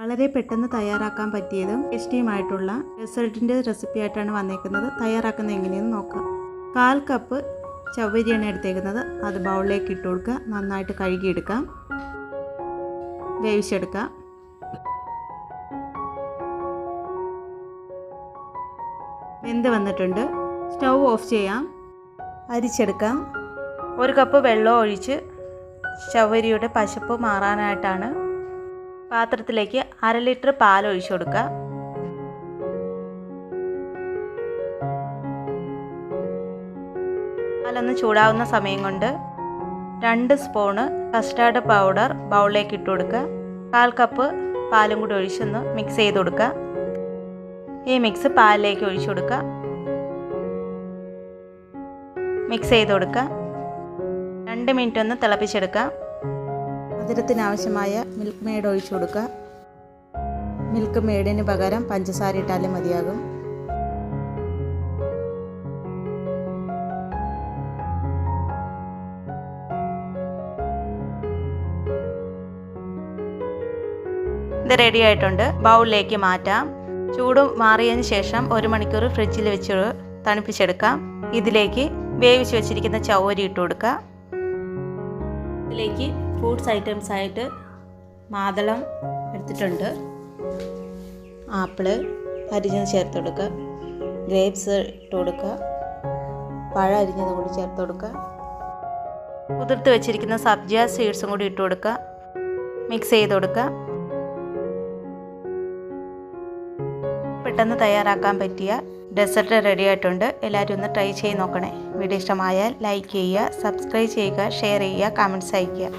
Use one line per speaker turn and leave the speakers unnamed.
വളരെ പെട്ടെന്ന് തയ്യാറാക്കാൻ പറ്റിയതും ടേസ്റ്റിയുമായിട്ടുള്ള ഡെസേർട്ടിന്റെ റെസിപ്പി ആയിട്ടാണ് വന്നേക്കുന്നത്. തയ്യാറാക്കുന്നത് എങ്ങനെയെന്ന് നോക്കാം. കാൽ കപ്പ് ചവ്വരിയാണ് എടുത്തേക്കുന്നത്. അത് ബൗളിലേക്ക് ഇട്ട് കൊടുക്കുക. നന്നായിട്ട് കഴുകിയെടുക്കാം. വേവിച്ചെടുക്കാം. വെന്ത് വന്നിട്ടുണ്ട്. സ്റ്റൗ ഓഫ് ചെയ്യാം. അരിച്ചെടുക്കാം. ഒരു കപ്പ് വെള്ളം ഒഴിച്ച് ചവരിയുടെ പശപ്പ് മാറാനായിട്ടാണ് പാത്രത്തിലേക്ക് അര ലിറ്റർ പാൽ ഒഴിച്ചു കൊടുക്കുക പാലൊന്ന് ചൂടാവുന്ന സമയം കൊണ്ട് രണ്ട് സ്പൂണ് കസ്റ്റാർഡ് പൗഡർ ബൗളിലേക്ക് ഇട്ട് കൊടുക്കുക കാൽ കപ്പ് പാലും കൂടി ഒഴിച്ചൊന്ന് മിക്സ് ചെയ്ത് കൊടുക്കുക ഈ മിക്സ് പാലിലേക്ക് ഒഴിച്ചു കൊടുക്കുക മിക്സ് ചെയ്ത് കൊടുക്കുക രണ്ട് മിനിറ്റ് ഒന്ന് തിളപ്പിച്ചെടുക്കുക മധുരത്തിന് ആവശ്യമായ മിൽക്ക് മെയ്ഡ് ഒഴിച്ചു കൊടുക്കുക. മിൽക്ക് മെയ്ഡിന് പകരം പഞ്ചസാര ഇട്ടാലും മതിയാകും. ഇത് റെഡി ആയിട്ടുണ്ട്. ബൗളിലേക്ക് മാറ്റാം. ചൂട് മാറിയതിന് ശേഷം ഒരു മണിക്കൂർ ഫ്രിഡ്ജിൽ വെച്ച് തണുപ്പിച്ചെടുക്കാം. ഇതിലേക്ക് വേവിച്ച് വെച്ചിരിക്കുന്ന ചവരി ഇട്ട് കൊടുക്കുക ഇതിലേക്ക് ഫ്രൂട്ട്സ് ഐറ്റംസ് ആയിട്ട് മാതളം എടുത്തിട്ടുണ്ട്. ആപ്പിൾ അരിഞ്ഞത് ചേർത്ത് കൊടുക്കുക. ഗ്രേപ്സ് ഇട്ട് കൊടുക്കുക. പഴം അരിഞ്ഞത് കൂടി ചേർത്ത് കൊടുക്കുക. കുതിർത്ത് വെച്ചിരിക്കുന്ന സബ്ജ സീഡ്സും കൂടി ഇട്ട് കൊടുക്കുക. മിക്സ് ചെയ്ത് കൊടുക്കുക. പെട്ടെന്ന് തയ്യാറാക്കാൻ പറ്റിയ ഡെസേർട്ട് റെഡി ആയിട്ടുണ്ട്. എല്ലാവരും ഒന്ന് ട്രൈ ചെയ്ത് നോക്കണേ. വീഡിയോ ഇഷ്ടമായാൽ ലൈക്ക് ചെയ്യുക സബ്സ്ക്രൈബ് ചെയ്യുക ഷെയർ ചെയ്യുക കമന്റ്സ് അയയ്ക്കുക.